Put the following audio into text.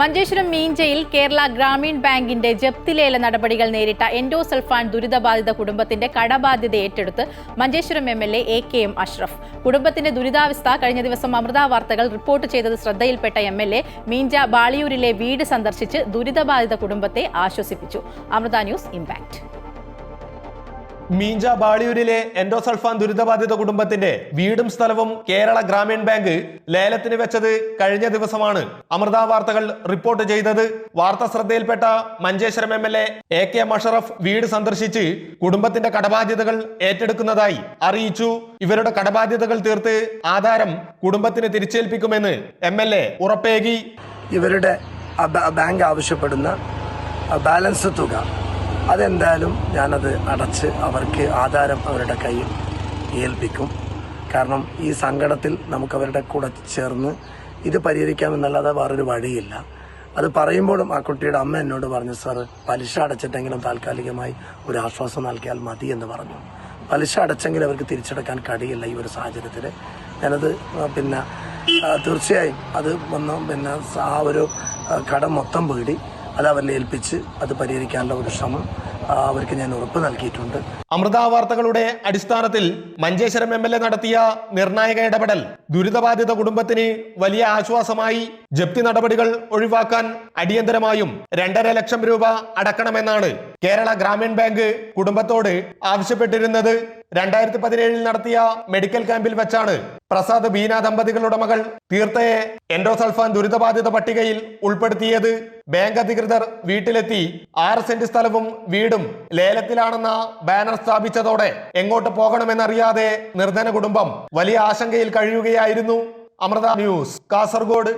മഞ്ചേശ്വരം മീഞ്ചയിൽ കേരള ഗ്രാമീൺ ബാങ്കിന്റെ ജപ്തി ലേല നടപടികൾ നേരിട്ട എൻഡോസൾഫാൻ ദുരിതബാധിത കുടുംബത്തിന്റെ കടബാധ്യത ഏറ്റെടുത്ത് Manjeshwaram M L A A K M Ashraf. കുടുംബത്തിന്റെ ദുരിതാവസ്ഥ കഴിഞ്ഞ ദിവസം അമൃത വാർത്തകൾ റിപ്പോർട്ട് ചെയ്തത് ശ്രദ്ധയിൽപ്പെട്ട എം എൽ എ മീഞ്ച ബാളിയൂരിലെ വീട് സന്ദർശിച്ച് ദുരിതബാധിത കുടുംബത്തെ ആശ്വസിപ്പിച്ചു. Amrita news impact. മീഞ്ച ബാളിയൂരിലെ എൻഡോസൾഫാൻ ദുരിതബാധിത കുടുംബത്തിന്റെ വീടും സ്ഥലവും കേരള ഗ്രാമീൺ ബാങ്ക് ലേലത്തിന് വെച്ചത് കഴിഞ്ഞ ദിവസമാണ്. അമൃത വാർത്തകൾ റിപ്പോർട്ട് ചെയ്തത് വാർത്ത ശ്രദ്ധയിൽപ്പെട്ട Manjeshwaram M L A K Musharaf വീട് സന്ദർശിച്ച് കുടുംബത്തിന്റെ കടബാധ്യതകൾ ഏറ്റെടുക്കുന്നതായി അറിയിച്ചു. ഇവരുടെ കടബാധ്യതകൾ തീർത്ത് ആധാരം കുടുംബത്തിന് തിരിച്ചേൽപ്പിക്കുമെന്ന് എം എൽ എ ഉറപ്പേകി. ഇവരുടെ ബാങ്ക് ആവശ്യപ്പെടുന്ന ബാലൻസ് തുക അതെന്തായാലും ഞാനത് അടച്ച് അവർക്ക് ആധാരം അവരുടെ കയ്യിൽ ഏൽപ്പിക്കും. കാരണം ഈ സങ്കടത്തിൽ നമുക്ക് അവരുടെ കൂടെ ചേർന്ന് ഇത് പരിഹരിക്കാമെന്നല്ലാതെ വേറൊരു വഴിയില്ല. അത് പറയുമ്പോഴും ആ കുട്ടിയുടെ അമ്മ എന്നോട് പറഞ്ഞു സാറ് പലിശ അടച്ചിട്ടെങ്കിലും താൽക്കാലികമായി ഒരു ആശ്വാസം നൽകിയാൽ മതി എന്ന് പറഞ്ഞു. പലിശ അടച്ചെങ്കിൽ അവർക്ക് തിരിച്ചടക്കാൻ കഴിയില്ല ഈ ഒരു സാഹചര്യത്തിൽ ഞാനത് പിന്നെ തീർച്ചയായും അത് വന്ന് പിന്നെ ആ ഒരു കടം മൊത്തം വീടി അത് അവരിൽ ഏൽപ്പിച്ച് അത് പരിഹരിക്കാനുള്ള ഒരു ശ്രമം അവർക്ക് ഞാൻ ഉറപ്പ് നൽകിയിട്ടുണ്ട്. അമൃത വാർത്തകളുടെ അടിസ്ഥാനത്തിൽ മഞ്ചേശ്വരം എം എൽ എ നടത്തിയ നിർണായക ഇടപെടൽ ദുരിതബാധിത കുടുംബത്തിന് വലിയ ആശ്വാസമായി ജപ്തി നടപടികൾ ഒഴിവാക്കാൻ അടിയന്തരമായും രണ്ടര ലക്ഷം രൂപ അടക്കണമെന്നാണ് കേരള ഗ്രാമീൺ ബാങ്ക് കുടുംബത്തോട് ആവശ്യപ്പെട്ടിരുന്നത് രണ്ടായിരത്തി പതിനേഴിൽ നടത്തിയ മെഡിക്കൽ ക്യാമ്പിൽ വെച്ചാണ്. പ്രസാദ് ബീന ദമ്പതികളുടെ മകൾ തീർത്ഥയെ എൻഡോസൾഫാൻ ദുരിതബാധിത പട്ടികയിൽ ഉൾപ്പെടുത്തിയത്. ബാങ്ക് അധികൃതർ വീട്ടിലെത്തി ആറ് സെന്റ് സ്ഥലവും വീടും ലേലത്തിലാണെന്ന ബാനർ സ്ഥാപിച്ചതോടെ എങ്ങോട്ട് പോകണമെന്നറിയാതെ നിർധന കുടുംബം വലിയ ആശങ്കയിൽ കഴിയുകയായിരുന്നു. അമൃത ന്യൂസ് കാസർഗോഡ്.